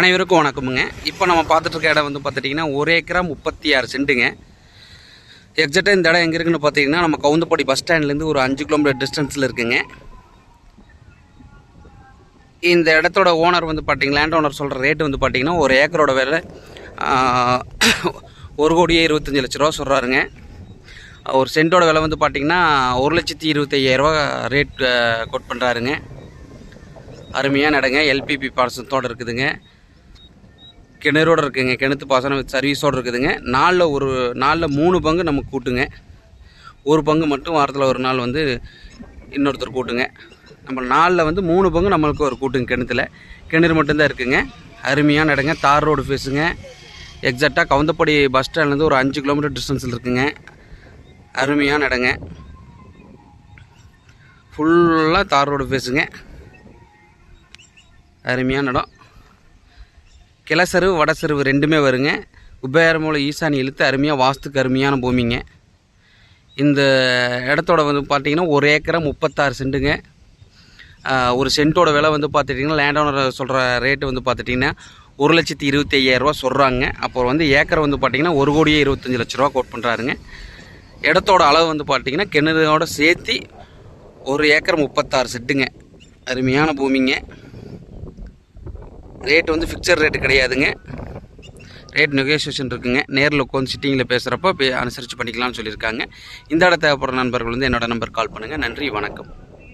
அனைவருக்கும் வணக்கமுங்க. இப்போ நம்ம பார்த்துட்டு இருக்க இடம் வந்து பார்த்துட்டிங்கன்னா ஒரு ஏக்கரா முப்பத்தி ஆறு சென்ட்டுங்க எக்ஸாக்டாக இந்த இடம் எங்கே இருக்குன்னு பார்த்தீங்கன்னா நம்ம கவுந்தப்பாடி பஸ் ஸ்டாண்ட்லேருந்து ஒரு அஞ்சு கிலோமீட்டர் டிஸ்டன்ஸில் இருக்குங்க. இந்த இடத்தோட ஓனர் வந்து பார்த்தீங்க லேண்ட் ஓனர் சொல்கிற ரேட்டு வந்து பார்த்திங்கன்னா ஒரு ஏக்கரோட விலை ஒரு கோடியே இருபத்தஞ்சி லட்ச ரூபா சொல்கிறாருங்க ஒரு சென்ட்டோட விலை வந்து பார்த்தீங்கன்னா ஒரு லட்சத்தி இருபத்தையாயிரரூவா ரேட் கோட் பண்ணுறாருங்க அருமையான இடங்க. எல்பிபி பாசனத்தோடு இருக்குதுங்க. கிணறோடு இருக்குதுங்க கிணத்து பாசனம் சர்வீஸோடு இருக்குதுங்க. நாளில் ஒரு நாளில் மூணு பங்கு நமக்கு கூட்டுங்க. ஒரு பங்கு மட்டும் வாரத்தில் ஒரு நாள் வந்து இன்னொருத்தர் கூட்டுங்க. நம்ம நாளில் வந்து மூணு பங்கு நம்மளுக்கு ஒரு கூட்டுங்க கிணத்துல. கிணறு மட்டும்தான் இருக்குங்க. அருமையான இடங்க. தார் ரோடு ஃபேஸுங்க. எக்ஸாக்டாக கவுந்தப்படி பஸ் ஸ்டாண்ட்லேருந்து ஒரு அஞ்சு கிலோமீட்டர் டிஸ்டன்ஸில் இருக்குங்க. அருமையான இடங்க. ஃபுல்லாக தார் ரோடு ஃபேஸுங்க. அருமையான இடம். கிளசருவு வடசருவு ரெண்டுமே வருங்க. உபயாரமூல ஈசானி இழுத்து அருமையாக வாஸ்துக்கு அருமையான பூமிங்க. இந்த இடத்தோட வந்து பார்த்தீங்கன்னா ஒரு ஏக்கரை முப்பத்தாறு சென்ட்டுங்க ஒரு சென்ட்டோட விலை வந்து பார்த்துட்டிங்கன்னா லேண்ட் ஓனர் சொல்கிற ரேட்டு வந்து பார்த்துட்டிங்கன்னா ஒரு லட்சத்தி இருபத்தி ஐயாயிரரூவா சொல்கிறாங்க அப்புறம் வந்து ஏக்கரை வந்து பார்த்தீங்கன்னா ஒரு கோடியே இருபத்தஞ்சி லட்ச ரூபா கோட் பண்ணுறாருங்க இடத்தோட அளவு வந்து பார்த்தீங்கன்னா கிணறோட சேர்த்து ஒரு ஏக்கர் முப்பத்தாறு செட்டுங்க. அருமையான பூமிங்க. ரேட் வந்து ஃபிக்சர் ரேட்டு கிடையாதுங்க. ரேட் நெகோசியேஷன் இருக்குங்க. நேரில் உட்காந்து சிட்டிங்கில் பேசுகிறப்ப பே அனுசரித்து பண்ணிக்கலாம்னு சொல்லியிருக்காங்க. இந்த இடம் தேவைப்படுற நண்பர்கள் வந்து என்னோடய நம்பர் கால் பண்ணுங்கள் நன்றி வணக்கம்.